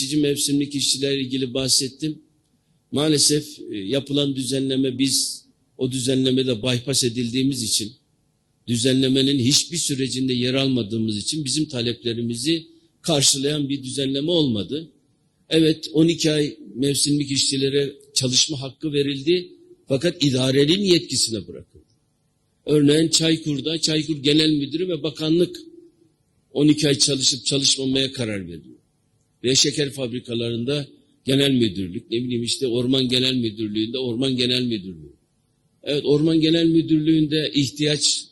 Geçici mevsimlik işçilerle ilgili bahsettim. Maalesef e, yapılan düzenleme biz o düzenlemede bypass edildiğimiz için düzenlemenin hiçbir sürecinde yer almadığımız için bizim taleplerimizi karşılayan bir düzenleme olmadı. Evet 12 ay mevsimlik işçilere çalışma hakkı verildi fakat idarenin yetkisine bırakıldı. Örneğin Çaykur'da Çaykur Genel Müdürü ve Bakanlık 12 ay çalışıp çalışmamaya karar veriyor. Ve şeker fabrikalarında genel müdürlük, ne bileyim işte orman genel müdürlüğünde orman genel müdürlüğü. Evet orman genel müdürlüğünde ihtiyaç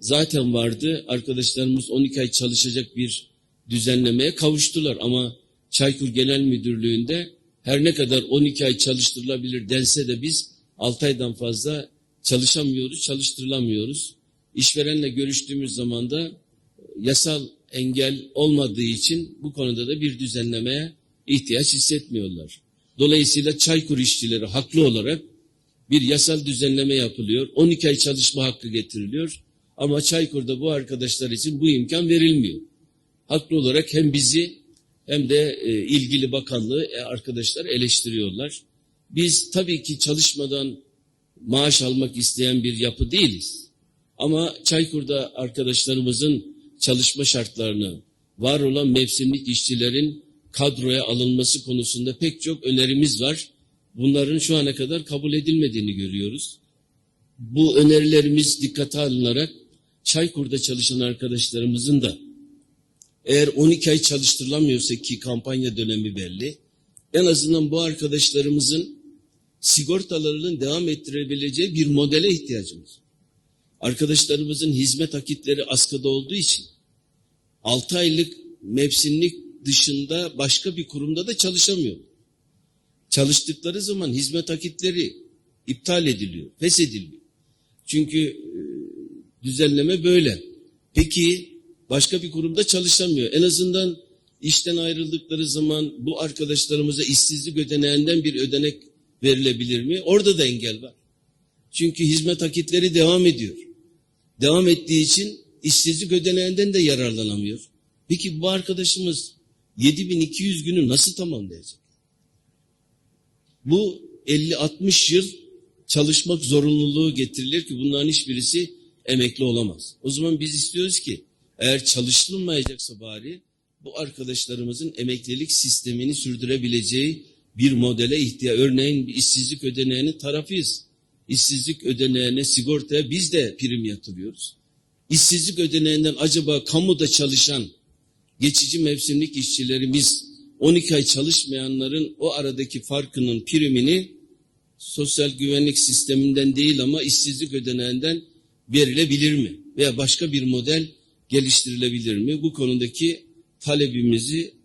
zaten vardı. Arkadaşlarımız 12 ay çalışacak bir düzenlemeye kavuştular ama Çaykur Genel Müdürlüğü'nde her ne kadar 12 ay çalıştırılabilir dense de biz 6 aydan fazla çalışamıyoruz, çalıştırılamıyoruz. İşverenle görüştüğümüz zaman da yasal engel olmadığı için bu konuda da bir düzenlemeye ihtiyaç hissetmiyorlar. Dolayısıyla Çaykur işçileri haklı olarak bir yasal düzenleme yapılıyor. 12 ay çalışma hakkı getiriliyor. Ama Çaykur'da bu arkadaşlar için bu imkan verilmiyor. Haklı olarak hem bizi hem de e, ilgili bakanlığı e, arkadaşlar eleştiriyorlar. Biz tabii ki çalışmadan maaş almak isteyen bir yapı değiliz. Ama Çaykur'da arkadaşlarımızın çalışma şartlarını, var olan mevsimlik işçilerin kadroya alınması konusunda pek çok önerimiz var. Bunların şu ana kadar kabul edilmediğini görüyoruz. Bu önerilerimiz dikkate alınarak Çaykur'da çalışan arkadaşlarımızın da eğer 12 ay çalıştırılamıyorsa ki kampanya dönemi belli, en azından bu arkadaşlarımızın sigortalarının devam ettirebileceği bir modele ihtiyacımız. var. Arkadaşlarımızın hizmet akitleri askıda olduğu için 6 aylık mevsimlik dışında başka bir kurumda da çalışamıyor. Çalıştıkları zaman hizmet akitleri iptal ediliyor, feshediliyor. Çünkü e, düzenleme böyle. Peki başka bir kurumda çalışamıyor. En azından işten ayrıldıkları zaman bu arkadaşlarımıza işsizlik ödeneğinden bir ödenek verilebilir mi? Orada da engel var. Çünkü hizmet akitleri devam ediyor. Devam ettiği için işsizlik ödeneğinden de yararlanamıyor. Peki bu arkadaşımız 7200 günü nasıl tamamlayacak? Bu 50-60 yıl çalışmak zorunluluğu getirilir ki bunların hiçbirisi emekli olamaz. O zaman biz istiyoruz ki eğer çalışılmayacaksa bari bu arkadaşlarımızın emeklilik sistemini sürdürebileceği bir modele ihtiyaç. Örneğin bir işsizlik ödeneğinin tarafıyız. İşsizlik ödeneğine, sigortaya biz de prim yatırıyoruz. İşsizlik ödeneğinden acaba kamuda çalışan geçici mevsimlik işçilerimiz 12 ay çalışmayanların o aradaki farkının primini sosyal güvenlik sisteminden değil ama işsizlik ödeneğinden verilebilir mi? Veya başka bir model geliştirilebilir mi? Bu konudaki talebimizi